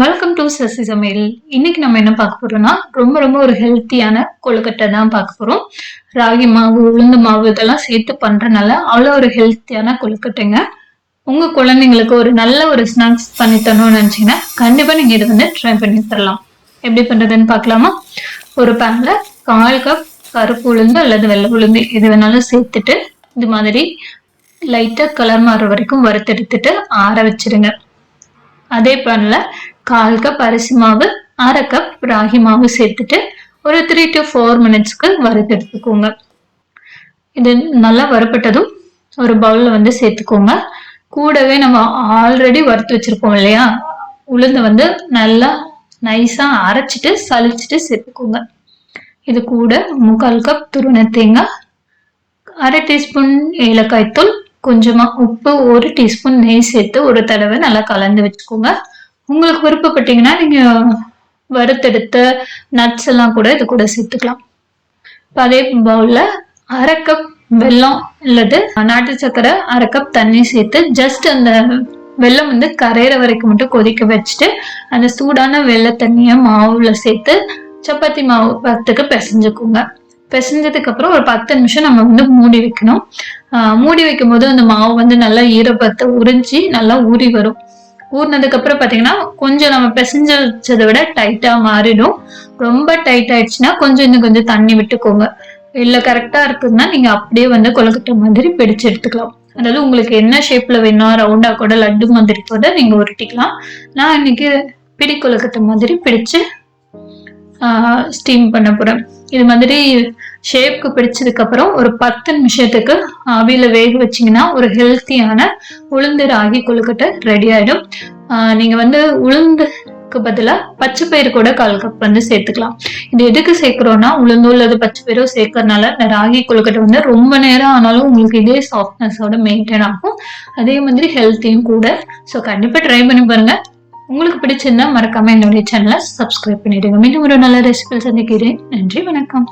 Welcome to Sasi சமையல் இன்னைக்கு நம்ம என்ன பார்க்க போறோம்னா ரொம்ப ரொம்ப ஒரு ஹெல்த்தியான கொழுக்கட்டை தான் பார்க்க போறோம். ராகி மாவு உளுந்து மாவு இதெல்லாம் சேர்த்து பண்றதுனால அவ்வளோ ஒரு ஹெல்த்தியான கொழுக்கட்டைங்க. உங்க குழந்தைங்களுக்கு ஒரு நல்ல ஒரு ஸ்நாக்ஸ் பண்ணி தரணும்னு நினைச்சீங்கன்னா கண்டிப்பா நீங்க இதை வந்து ட்ரை பண்ணி தரலாம். எப்படி பண்றதுன்னு பார்க்கலாமா? ஒரு பேன்ல கால் கப் கருப்பு உளுந்து அல்லது வெள்ளை உளுந்து எது வேணாலும் சேர்த்துட்டு இது மாதிரி லைட்டா கலர் மாறுற வரைக்கும் வறுத்தெடுத்துட்டு ஆற வச்சிருங்க. அதே பேன்ல கால் கப் அரிசி மாவு அரை கப் ராகி மாவு சேர்த்துட்டு ஒரு த்ரீ டு ஃபோர் மினிட்ஸ்க்கு வறுத்தெடுத்துக்கோங்க இது நல்லா வறுப்பட்டதும் ஒரு பவுலில் வந்து சேர்த்துக்கோங்க. கூடவே நம்ம ஆல்ரெடி வறுத்து வச்சிருப்போம் இல்லையா? உளுந்து வந்து நல்லா நைஸாக அரைச்சிட்டு சலிச்சிட்டு சேர்த்துக்கோங்க. இது கூட முக்கால் கப் துருணை தேங்காய் அரை டீஸ்பூன் ஏலக்காய் தூள் கொஞ்சமாக உப்பு ஒரு டீஸ்பூன் நெய் சேர்த்து ஒரு தடவை நல்லா கலந்து வச்சுக்கோங்க. உங்களுக்கு விருப்பப்பட்டீங்கன்னா நீங்க வறுத்தெடுத்த நட்ஸ் எல்லாம் கூட இது கூட சேர்த்துக்கலாம். இப்போ அதே பவுல்ல அரை கப் வெல்லம் அல்லது நாட்டு சக்கரை அரை கப் தண்ணி சேர்த்து ஜஸ்ட் அந்த வெள்ளம் வந்து கரையிற வரைக்கும் மட்டும் கொதிக்க வச்சுட்டு அந்த சூடான வெள்ளை தண்ணியை மாவுல சேர்த்து சப்பாத்தி மாவு பத்துக்கு பிசைஞ்சுக்கோங்க. பிசைஞ்சதுக்கு அப்புறம் ஒரு பத்து நிமிஷம் நம்ம வந்து மூடி வைக்கணும். மூடி வைக்கும் போது அந்த மாவு வந்து நல்லா ஈரப்பத்தை உறிஞ்சி நல்லா ஊறி வரும். ஊறினதுக்கு அப்புறம் பாத்தீங்கன்னா கொஞ்சம் நம்ம பிசைஞ்சு வச்சதை விட டைட்டா மாறிடும். ரொம்ப டைட் ஆயிடுச்சுன்னா கொஞ்சம் இன்னும் கொஞ்சம் தண்ணி விட்டுக்கோங்க. இல்ல கரெக்டா இருக்குதுன்னா நீங்க அப்படியே வந்து கொலக்கட்டை மாதிரி பிடிச்சு எடுத்துக்கலாம். அதாவது உங்களுக்கு என்ன ஷேப்ல வேணும் ரவுண்டா கூட லட்டு மாதிரி கூட நீங்க உருட்டிக்கலாம். நான் இன்னைக்கு பிடி கொலக்கட்டை மாதிரி பிடிச்சு ஸ்டீம் பண்ண போறேன். இது மாதிரி ஷேப்க்கு பிடிச்சதுக்கு அப்புறம் ஒரு பத்து நிமிஷத்துக்கு அவியில் வேக வச்சிங்கன்னா ஒரு ஹெல்த்தியான உளுந்து ராகி கொழுக்கட்டை ரெடி ஆயிடும். நீங்கள் நீங்க வந்து உளுந்துக்கு பதிலாக பச்சை பயிறு கூட கால் கப் வந்து சேர்த்துக்கலாம். இது எதுக்கு சேர்க்கிறோம்னா உளுந்து உள்ளது பச்சை பயிரோ சேர்க்கறதுனால இந்த ராகி கொழுக்கட்டை வந்து ரொம்ப நேரம் ஆனாலும் உங்களுக்கு இதே சாஃப்ட்னஸோட மெயின்டைன் ஆகும். அதே மாதிரி ஹெல்த்தியும் கூட. ஸோ கண்டிப்பா ட்ரை பண்ணி பாருங்க. உங்களுக்கு பிடிச்சிருந்தா மறக்காம என்னுடைய சேனலை சப்ஸ்கிரைப் பண்ணிடுங்க. மீண்டும் ஒரு நல்ல ரெசிபி சந்திக்கிறேன். நன்றி வணக்கம்.